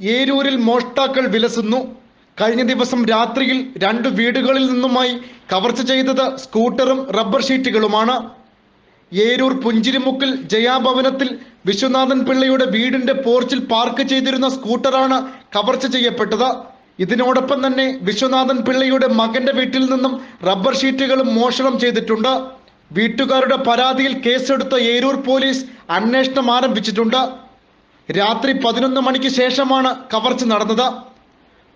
ഏരൂരിൽ മോഷ്ടാക്കൾ വിലസുന്നു. കഴിഞ്ഞ ദിവസം രാത്രിയിൽ രണ്ട് വീടുകളിൽ നിന്നുമായി കവർച്ച ചെയ്തത് സ്കൂട്ടറും റബ്ബർ ഷീറ്റുകളുമാണ്. ഏരൂർ പുഞ്ചിരിമുക്കിൽ ജയാഭവനത്തിൽ വിശ്വനാഥൻ പിള്ളയുടെ വീടിന്റെ പോർച്ചിൽ പാർക്ക് ചെയ്തിരുന്ന സ്കൂട്ടറാണ് കവർച്ച ചെയ്യപ്പെട്ടത്. ഇതിനോടൊപ്പം തന്നെ വിശ്വനാഥൻ പിള്ളയുടെ മകന്റെ വീട്ടിൽ നിന്നും റബ്ബർ ഷീറ്റുകളും മോഷണം ചെയ്തിട്ടുണ്ട്. വീട്ടുകാരുടെ പരാതിയിൽ കേസെടുത്ത ഏരൂർ പോലീസ് അന്വേഷണം ആരംഭിച്ചിട്ടുണ്ട്. രാത്രി പതിനൊന്ന് മണിക്ക് ശേഷമാണ് കവർച്ച നടന്നത്.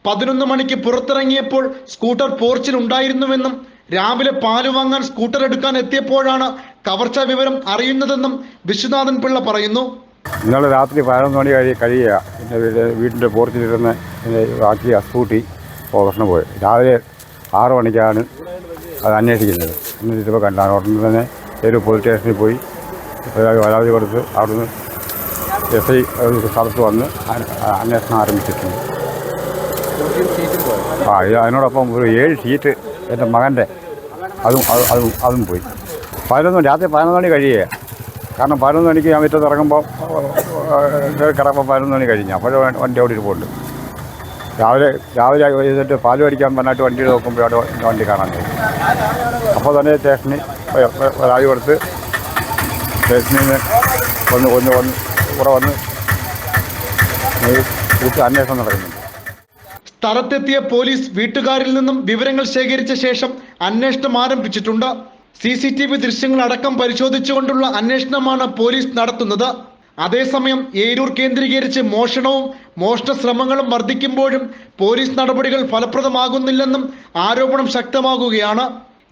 പതിനൊന്ന് മണിക്ക് പുറത്തിറങ്ങിയപ്പോൾ സ്കൂട്ടർ പോർച്ചിൽ ഉണ്ടായിരുന്നുവെന്നും രാവിലെ പാൽ വാങ്ങാൻ സ്കൂട്ടർ എടുക്കാൻ എത്തിയപ്പോഴാണ് കവർച്ച വിവരം അറിയുന്നതെന്നും വിശ്വനാഥൻ പിള്ള പറയുന്നു. ഇന്നലെ രാത്രി പതിനൊന്ന് മണി കഴി കഴിയുക. എന്റെ വീട് വീടിന്റെ പോർച്ചിലിരുന്ന് ആക്കിയ സ്കൂട്ടി പ്രശ്നം പോയി. രാവിലെ ആറ് മണിക്കാണ് അത് അന്വേഷിക്കുന്നത്. എന്നിട്ട് ഇപ്പോൾ കണ്ടാണ്. ഉടനെ തന്നെ ഒരു പോലീസ് സ്റ്റേഷനിൽ പോയി. പരാതി കൊടുത്ത് അവിടുന്ന് എസ് ഐ സ്ഥലത്ത് വന്ന് അന്വേഷണം ആരംഭിച്ചിട്ടുണ്ട്. ആ അതിനോടൊപ്പം ഒരു ഏഴ് ഷീറ്റ് എന്റെ മകന്റെ അതും അതും അതും പോയി. പതിനൊന്ന് രാത്രി പതിനൊന്ന് മണി കഴിയുക കാരണം പതിനൊന്ന് മണിക്ക് ഞാൻ മുറ്റത്ത് ഇറങ്ങുമ്പോൾ കിടക്കുമ്പോൾ പതിനൊന്ന് മണി കഴിഞ്ഞു. അപ്പോൾ വണ്ടി അവിടെ ഇരിപ്പുണ്ട്. രാവിലെ രാവിലെ ചെയ്തിട്ട് പാൽ മേടിക്കാൻ പറഞ്ഞിട്ട് വണ്ടി നോക്കുമ്പോൾ അവിടെ വണ്ടി കാണാൻ കഴിയും അപ്പോൾ തന്നെ സ്റ്റേഷനിൽ പരാതി കൊടുത്ത് സ്റ്റേഷനിൽ നിന്ന് ഒന്ന് ഒന്ന് വന്ന് ഇവിടെ വന്ന് അന്വേഷണം നടക്കുന്നുണ്ട്. സ്ഥലത്തെത്തിയ പോലീസ് വീട്ടുകാരിൽ നിന്നും വിവരങ്ങൾ ശേഖരിച്ച ശേഷം അന്വേഷണം ആരംഭിച്ചിട്ടുണ്ട്. സി സി ടി വി ദൃശ്യങ്ങൾ അടക്കം പരിശോധിച്ചുകൊണ്ടുള്ള അന്വേഷണമാണ് പോലീസ് നടത്തുന്നത്. അതേസമയം ഏരൂർ കേന്ദ്രീകരിച്ച് മോഷണവും മോഷണ ശ്രമങ്ങളും വർദ്ധിക്കുമ്പോഴും പോലീസ് നടപടികൾ ഫലപ്രദമാകുന്നില്ലെന്നും ആരോപണം ശക്തമാകുകയാണ്.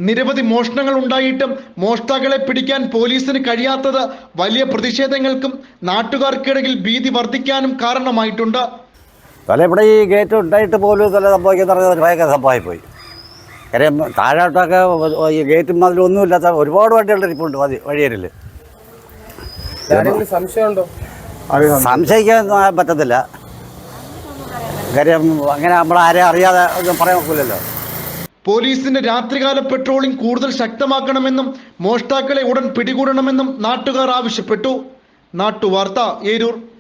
നിരവധി മോഷണങ്ങൾ ഉണ്ടായിട്ടും മോഷ്ടാക്കളെ പിടിക്കാൻ പോലീസിന് കഴിയാത്തത് വലിയ പ്രതിഷേധങ്ങൾക്കും നാട്ടുകാർക്കിടയിൽ ഭീതി വർദ്ധിക്കാനും കാരണമായിട്ടുണ്ട്. തല ഇവിടെ ഈ ഗേറ്റ് ഉണ്ടായിട്ട് പോലും തല സംഭവിക്കുന്ന പറഞ്ഞാൽ ഭയങ്കര സംഭവമായിപ്പോയി. കാര്യം താഴോട്ടൊക്കെ ഈ ഗേറ്റും അതിലൊന്നും ഇല്ലാത്ത ഒരുപാട് വണ്ടികളുടെ ഇരിപ്പുണ്ട് വഴി വഴിയരിൽ സംശയമുണ്ടോ? സംശയിക്കാൻ പറ്റത്തില്ല. കാര്യം അങ്ങനെ നമ്മൾ ആരെയും അറിയാതെ ഒന്നും പറയാൻ ഒക്കില്ലല്ലോ. പോലീസിന്റെ രാത്രികാല പെട്രോളിംഗ് കൂടുതൽ ശക്തമാക്കണമെന്നും മോഷ്ടാക്കളെ ഉടൻ പിടികൂടണമെന്നും നാട്ടുകാർ ആവശ്യപ്പെട്ടു. നാട്ടുവാർത്ത ഏരൂർ.